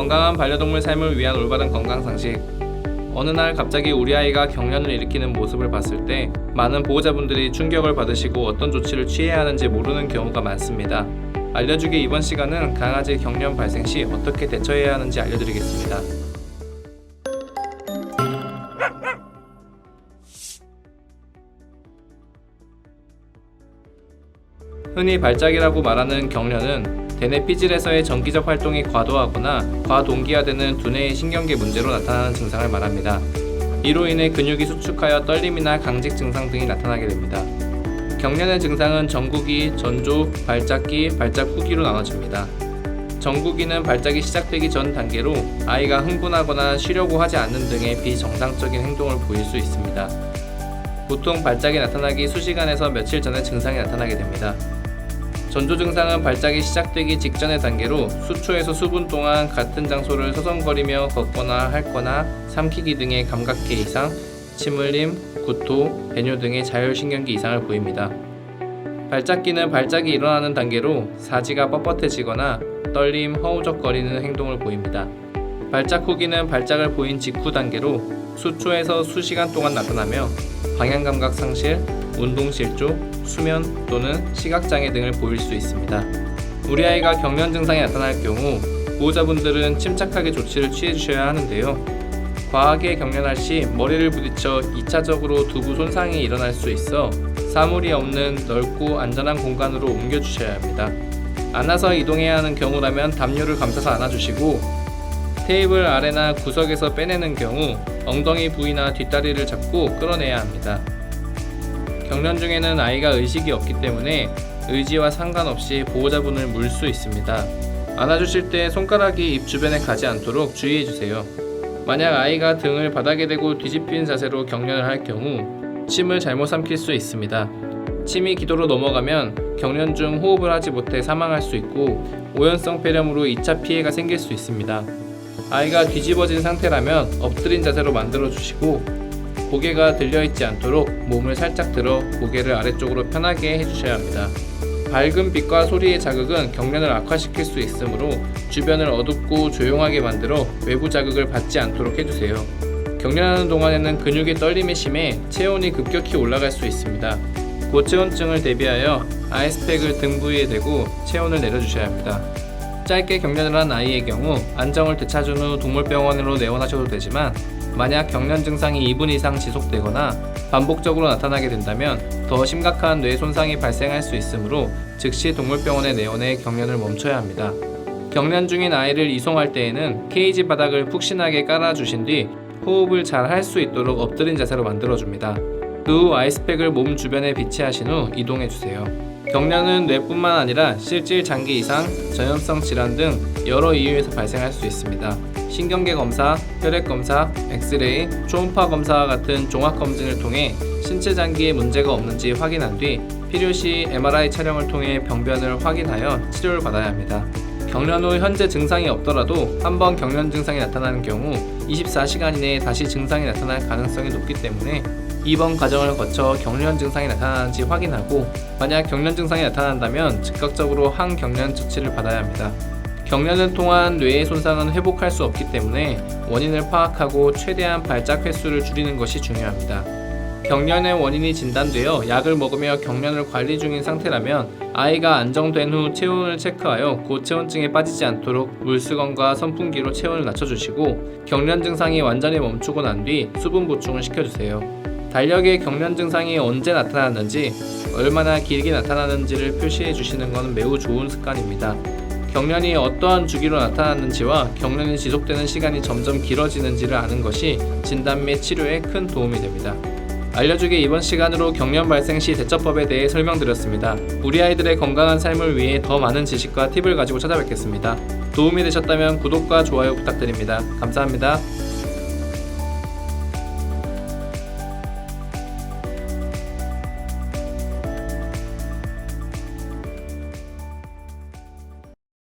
건강한 반려동물 삶을 위한 올바른 건강 상식. 어느 날 갑자기 우리 아이가 경련을 일으키는 모습을 봤을 때 많은 보호자분들이 충격을 받으시고 어떤 조치를 취해야 하는지 모르는 경우가 많습니다. 알려주기 이번 시간은 강아지 경련 발생 시 어떻게 대처해야 하는지 알려드리겠습니다. 흔히 발작이라고 말하는 경련은 대뇌 피질에서의 정기적 활동이 과도하거나 과동기화되는 두뇌의 신경계 문제로 나타나는 증상을 말합니다. 이로 인해 근육이 수축하여 떨림이나 강직 증상 등이 나타나게 됩니다. 경련의 증상은 전구기, 전조, 발작기, 발작 후기로 나눠집니다. 전구기는 발작이 시작되기 전 단계로 아이가 흥분하거나 쉬려고 하지 않는 등의 비정상적인 행동을 보일 수 있습니다. 보통 발작이 나타나기 수시간에서 며칠 전에 증상이 나타나게 됩니다. 전조 증상은 발작이 시작되기 직전의 단계로 수초에서 수분 동안 같은 장소를 서성거리며 걷거나 핥거나 삼키기 등의 감각계 이상, 침 흘림, 구토, 배뇨 등의 자율신경계 이상을 보입니다. 발작기는 발작이 일어나는 단계로 사지가 뻣뻣해지거나 떨림, 허우적거리는 행동을 보입니다. 발작 후기는 발작을 보인 직후 단계로 수초에서 수시간 동안 나타나며 방향 감각 상실, 운동 실조, 수면 또는 시각 장애 등을 보일 수 있습니다. 우리 아이가 경련 증상이 나타날 경우 보호자분들은 침착하게 조치를 취해 주셔야 하는데요. 과하게 경련할 시 머리를 부딪혀 2차적으로 두부 손상이 일어날 수 있어 사물이 없는 넓고 안전한 공간으로 옮겨 주셔야 합니다. 안아서 이동해야 하는 경우라면 담요를 감싸서 안아주시고 테이블 아래나 구석에서 빼내는 경우 엉덩이 부위나 뒷다리를 잡고 끌어내야 합니다. 경련 중에는 아이가 의식이 없기 때문에 의지와 상관없이 보호자분을 물 수 있습니다. 안아주실 때 손가락이 입 주변에 가지 않도록 주의해 주세요. 만약 아이가 등을 바닥에 대고 뒤집힌 자세로 경련을 할 경우 침을 잘못 삼킬 수 있습니다. 침이 기도로 넘어가면 경련 중 호흡을 하지 못해 사망할 수 있고 오연성 폐렴으로 2차 피해가 생길 수 있습니다. 아이가 뒤집어진 상태라면 엎드린 자세로 만들어 주시고 고개가 들려 있지 않도록 몸을 살짝 들어 고개를 아래쪽으로 편하게 해주셔야 합니다. 밝은 빛과 소리의 자극은 경련을 악화시킬 수 있으므로 주변을 어둡고 조용하게 만들어 외부 자극을 받지 않도록 해주세요. 경련하는 동안에는 근육의 떨림이 심해 체온이 급격히 올라갈 수 있습니다. 고체온증을 대비하여 아이스팩을 등 부위에 대고 체온을 내려주셔야 합니다. 짧게 경련을 한 아이의 경우 안정을 되찾은 후 동물병원으로 내원하셔도 되지만 만약 경련 증상이 2분 이상 지속되거나 반복적으로 나타나게 된다면 더 심각한 뇌 손상이 발생할 수 있으므로 즉시 동물병원에 내원해 경련을 멈춰야 합니다. 경련 중인 아이를 이송할 때에는 케이지 바닥을 푹신하게 깔아주신 뒤 호흡을 잘 할 수 있도록 엎드린 자세로 만들어줍니다. 그 후 아이스팩을 몸 주변에 비치하신 후 이동해 주세요. 경련은 뇌뿐만 아니라 실질 장기 이상, 전염성 질환 등 여러 이유에서 발생할 수 있습니다. 신경계 검사, 혈액 검사, 엑스레이, 초음파 검사와 같은 종합 검진을 통해 신체 장기에 문제가 없는지 확인한 뒤 필요시 MRI 촬영을 통해 병변을 확인하여 치료를 받아야 합니다. 경련 후 현재 증상이 없더라도 한번 경련 증상이 나타나는 경우 24시간 이내에 다시 증상이 나타날 가능성이 높기 때문에 입원 과정을 거쳐 경련 증상이 나타나는지 확인하고 만약 경련 증상이 나타난다면 즉각적으로 항경련 조치를 받아야 합니다. 경련을 통한 뇌의 손상은 회복할 수 없기 때문에 원인을 파악하고 최대한 발작 횟수를 줄이는 것이 중요합니다. 경련의 원인이 진단되어 약을 먹으며 경련을 관리 중인 상태라면 아이가 안정된 후 체온을 체크하여 고체온증에 빠지지 않도록 물수건과 선풍기로 체온을 낮춰주시고 경련 증상이 완전히 멈추고 난 뒤 수분 보충을 시켜주세요. 달력에 경련 증상이 언제 나타났는지 얼마나 길게 나타나는지를 표시해 주시는 것은 매우 좋은 습관입니다. 경련이 어떠한 주기로 나타났는지와 경련이 지속되는 시간이 점점 길어지는지를 아는 것이 진단 및 치료에 큰 도움이 됩니다. 알려주기 이번 시간으로 경련 발생 시 대처법에 대해 설명드렸습니다. 우리 아이들의 건강한 삶을 위해 더 많은 지식과 팁을 가지고 찾아뵙겠습니다. 도움이 되셨다면 구독과 좋아요 부탁드립니다. 감사합니다.